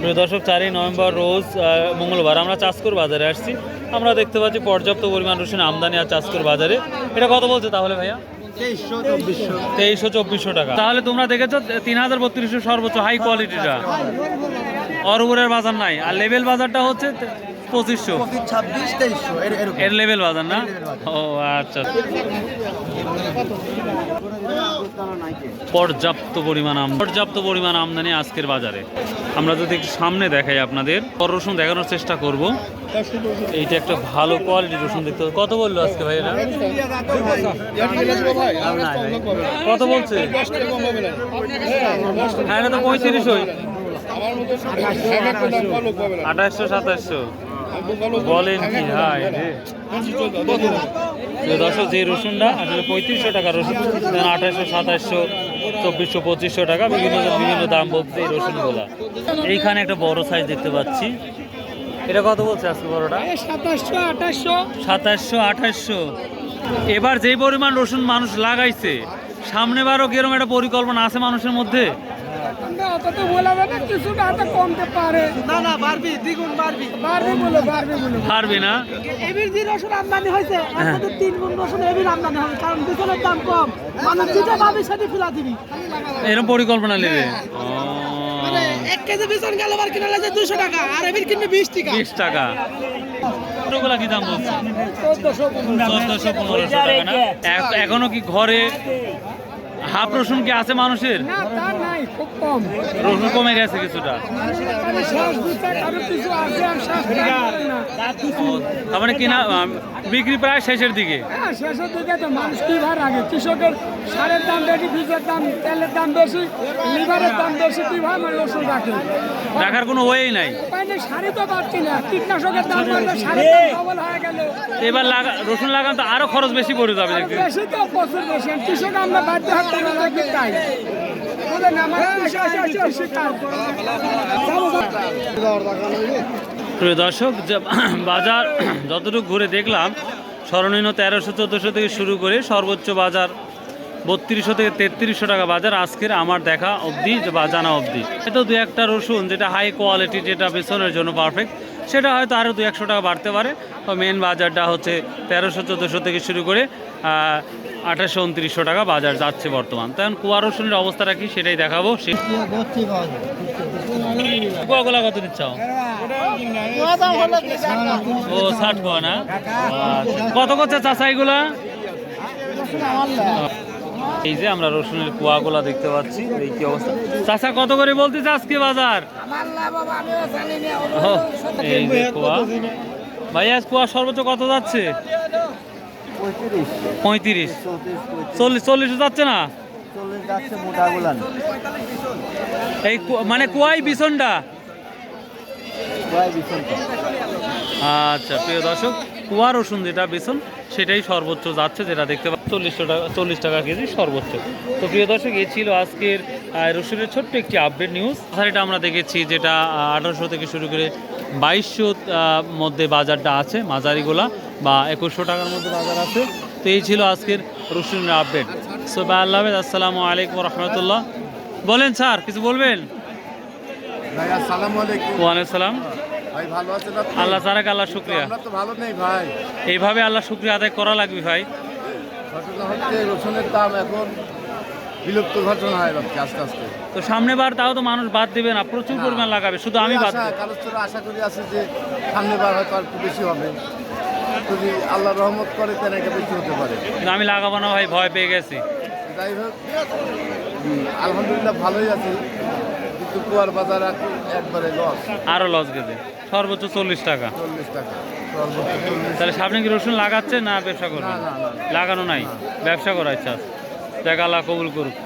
প্রিয় দর্শক, চারই নভেম্বর রোজ মঙ্গলবার আমরা চাষকুর বাজারে আসছি। আমরা দেখতে পাচ্ছি পর্যাপ্ত পরিমাণ রসুন আমদানি আর চাষকুর বাজারে। এটা কত বলছে তাহলে ভাইয়া? তেইশশো চব্বিশশো টাকা। তাহলে তোমরা দেখেছ, তিন হাজার বত্রিশশো সর্বোচ্চ হাই কোয়ালিটিটা অরগুরের বাজার নাই। আর লেভেল বাজারটা হচ্ছে পঁচিশশো। এর লেভেল বাজার না। ও আচ্ছা। পর্যাপ্ত পরিমাণ পর্যাপ্ত পরিমাণ আমদানি আজকের বাজারে। আমরা যদি একটু সামনে দেখাই আপনাদের, বড় রসুন দেখানোর চেষ্টা করব। এইটা একটা ভালো কোয়ালিটি রসুন দেখতে কত বলল আজকে ভাই এটা? কত বলছে? হ্যাঁ তো পঁয়ত্রিশ আঠাশশো, সাতাশশো। বলেন কি? হাই রে। দর্শক যে রসুনটা আসলে পঁয়ত্রিশশো টাকা রসুন আঠাশশো সাতাশশো চব্বিশশো পঁচিশশো টাকা বিভিন্ন বিভিন্ন দাম বলতে এই রসুনগুলা। এইখানে একটা বড় সাইজ দেখতে পাচ্ছি। এটা কত বলছে আজকে বড়টা? সাতাশশো আঠাশশো সাতাশশো আঠাশশো এবার যেই পরিমাণ রসুন মানুষ লাগাইছে সামনে বারও কীরকম একটা পরিকল্পনা আছে মানুষের মধ্যে? অত তো বলাবে না কিছুটা হাতে কমতে পারে। না না বাড়বি দ্বিগুণ বাড়বি। বাড়বে বলে বাড়বে বলে। পারবে না? এবির যে রসুন আমদানি হয়েছে এর তিন গুণ রসুন এবির আমদানি হবে কারণ বিছনের দাম কম। মানুষ যেটা পাবে সেটা ফেলা দিবি। এরকম পরিকল্পনা নেবে? মানে এক কেজি বিছন গেল বার কিনা লাগে দুশো টাকা আর এবির কিনবে বিশ টাকা। বিশ টাকা। ছোটগুলা কি দাম বলছে চোদ্দশো চোদ্দশো পনেরোশো টাকা না? এখনও কি ঘরে হাফ রসুন কি আছে মানুষের? না তা নাই খুব কম। রসুন কমে গেছে কিছুটা। মানে তার মানে কিনা বিক্রি প্রায় শেষের দিকে। হ্যাঁ শেষের দিকে তো মানুষ কি ভার আগে? কৃষকের সারের দাম বেশি বীজের দাম তেলের দাম বেশি লিভারের দাম বেশি কি ভাই আমার রসুন রাখে? দেখার কোনো ওয়েই নাই। উপায় তো পাচ্ছি না। কীটনাশকের দাম বাড়লে শাড়ির দাম ডবল হয়ে গেল। এবার লাগা রসুন লাগান তো আরও খরচ বেশি পড়ে যাবে বেশি তো প্রচুর বেশি। কৃষক আমরা বাধ্য কৃষিকাজ প্রিয় দর্শক যে বাজার যতটুকু ঘুরে দেখলাম সর্বনিম্ন তেরোশো চোদ্দোশো থেকে শুরু করে সর্বোচ্চ বাজার বত্রিশশো থেকে তেত্রিশশো টাকা বাজার আজকের আমার দেখা অবধি বা জানা অবধি। এতো দু একটা রসুন যেটা হাই কোয়ালিটি যেটা বেসনের জন্য পারফেক্ট সেটা হয়তো আরও দু একশো টাকা বাড়তে পারে। তো মেন বাজারটা হচ্ছে তেরোশো চোদ্দোশো থেকে শুরু করে আঠাশশো উনত্রিশশো টাকা বাজার যাচ্ছে বর্তমান। তখন কুয়া রসুনের অবস্থাটা কি সেটাই দেখাবো। কুয়াগুলা কত নিচ্ছ ও, ষাট কোয়া। কত করছে চাষা এগুলা? এই যে আমরা রসুনের কুয়াগুলা দেখতে পাচ্ছি, এই কি অবস্থা? চাষা কত করে বলতেছে আজকে বাজার? এই ভাই আজ কুয়া সর্বোচ্চ কত যাচ্ছে? পঁয়ত্রিশ। চল্লিশ চল্লিশ যাচ্ছে না? চল্লিশ এই মানে কুয়াই বিছনটা? আচ্ছা প্রিয় দর্শক কুয়া রসুন যেটা বেসন সেটাই সর্বোচ্চ যাচ্ছে যেটা দেখতে পাচ্ছি চল্লিশশো টাকা চল্লিশ টাকা কেজি সর্বোচ্চ। তো প্রিয় দর্শক এই ছিল আজকের রসুনের ছোট্ট একটি আপডেট নিউজ এটা আমরা দেখেছি যেটা আঠারোশো থেকে শুরু করে বাইশশো মধ্যে বাজারটা আছে মাঝারিগুলা বা একুশশো টাকার মধ্যে বাজার আছে। তো এই ছিল আজকের রসুনের আপডেট সো বা আল্লাহ আসসালামু আলাইকুম রহমতুল্লাহ। বলেন স্যার কিছু বলবেন? ভাই আসসালামু আলাইকুম। ওয়ালাইকুম সালাম। ভাই ভালো আছেন আপনি? আল্লাহ সারাক আল্লাহ শুক্রিয়া। আমরা তো ভালো নেই ভাই। এইভাবে আল্লাহ শুক্রিয়া আদায় করা লাগবে ভাই। রসুনের দাম এখন বিলুপ্ত ঘটনা হয়ে যাচ্ছে আস্তে আস্তে। তো সামনে বার তাও তো মানুষ বাদ দিবে না প্রচুর পরিমাণ লাগাবে শুধু আমি বাদ আশা কারোর তোরা আশা করি আছে যে সামনে বার হয়তো আর একটু বেশি হবে। যদি আল্লাহ রহমত করে তেন এটা বেশি হতে পারে। কিন্তু আমি লাগাবো না ভাই ভয় পেয়ে গেছি। যাই হোক আলহামদুলিল্লাহ ভালোই আছে। কিন্তু কুয়ার বাজার একবারে লস আরও লস গেছে। সর্বোচ্চ চল্লিশ টাকা। চল্লিশ টাকা। তাহলে সামনে কি রসুন লাগাচ্ছে না ব্যবসা করবে। লাগানো নাই। ব্যবসা করার ইচ্ছা আছে। দেখ আল্লাহ কবুল করুক।